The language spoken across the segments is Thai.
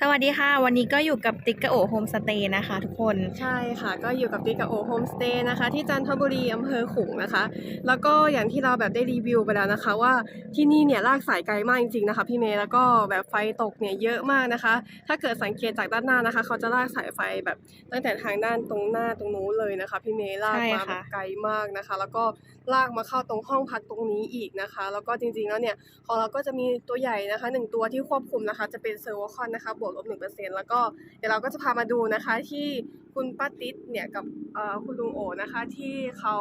สวัสดีค่ะ วันนี้ก็อยู่กับติ๊กกะโอโฮมสเตย์นะคะ ทุกคนใช่ค่ะ ก็อยู่กับติ๊กกับโอโฮมสเตย์นะคะ ที่จันทบุรีอำเภอขลุงนะคะ แล้วก็อย่างที่เราแบบได้รีวิวไปแล้วนะคะ ว่าที่นี่เนี่ยลากสายไกลมากจริงๆนะคะ พี่เมย์แล้วก็แบบไฟตกเนี่ยเยอะมากนะคะ ถ้าเกิดสังเกตจากด้านหน้านะคะ เขาจะลากสายไฟแบบตั้งแต่ทางด้านตรงหน้าตรงนู้นเลยนะคะ พี่เมย์ลากใช่มาค่ะแบบไกลมากนะคะ แล้วก็ลากมาเข้าตรงห้องพักตรงนี้อีกนะคะ แล้วก็จริงๆแล้วเนี่ยของเราก็จะมีตัวใหญ่นะคะหนึ่งตัวที่ควบคุมนะคะ จะเป็นเซอร์โวคอนนะคะบวกลบหนึ่งเปอร์เซ็นต์แล้วก็เดี๋ยวเราก็จะพามาดูนะคะที่คุณป้าติ๊ดเนี่ยกับเอ่อคุณลุงโอนะคะที่เขา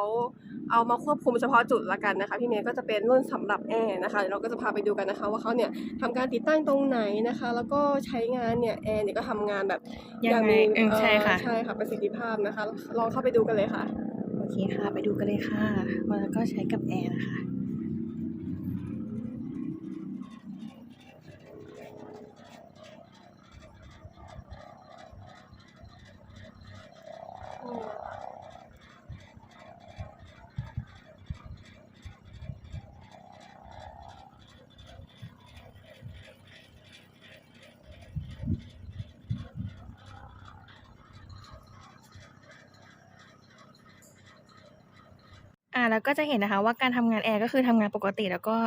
เอามาควบคุมเฉพาะจุดละกันนะคะ พี่เมย์ก็จะเป็นรุ่นสำหรับแอร์นะคะเดี๋ยวเราก็จะพาไปดูกันนะคะ ว่าเขาเนี่ยทำการติดตั้งตรงไหนนะคะ แล้วก็ใช้งานเนี่ยแอร์เนี่ยก็ทำงานแบบยังไงมีเออใช่ค่ะเอ่อใช่ค่ะประสิทธิภาพนะคะลองเข้าไปดูกันเลยค่ะโอเคค่ะ ไปดูกันเลยค่ะแล้วก็ใช้กับแอร์นะคะ แล้วก็จะเห็นนะคะว่าการทำงานแอร์ก็คือทำงานปกติ แล้วก็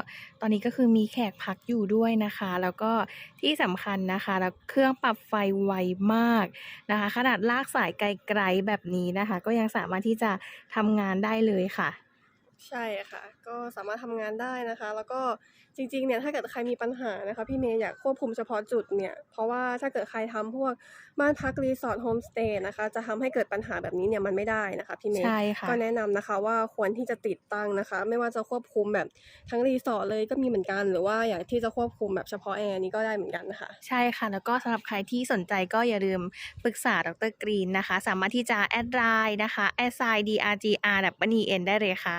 ตอนนี้ก็คือมีแขกพักอยู่ด้วยนะคะ แล้วก็ที่สำคัญนะคะ แล้วเครื่องปรับไฟไวมากนะคะ ขนาดลากสายไกลๆแบบนี้นะคะ ก็ยังสามารถที่จะทำงานได้เลยค่ะ ใช่ค่ะ ก็สามารถทำงานได้นะคะ แล้วก็จริงๆเนี่ยถ้าเกิดใครมีปัญหานะคะ พี่เมย์อยากควบคุมเฉพาะจุดเนี่ย เพราะว่าถ้าเกิดใครทำพวกบ้านพักรีสอร์ทโฮมสเตย์นะคะ จะทำให้เกิดปัญหาแบบนี้เนี่ยมันไม่ได้นะคะพี่เมย์ใช่ค่ะก็แนะนำนะคะว่าควรที่จะติดตั้งนะคะ ไม่ว่าจะควบคุมแบบทั้งรีสอร์ทเลยก็มีเหมือนกัน หรือว่าอยากที่จะควบคุมแบบเฉพาะแอร์นี้ก็ได้เหมือนกันนะคะใช่ค่ะ แล้วก็สำหรับใครที่สนใจก็อย่าลืมปรึกษาดรกรีนนะคะ สามารถที่จะแอดไลน์นะคะแอดไซน์ drgr แบบนี้เอ็นได้เลยค่ะ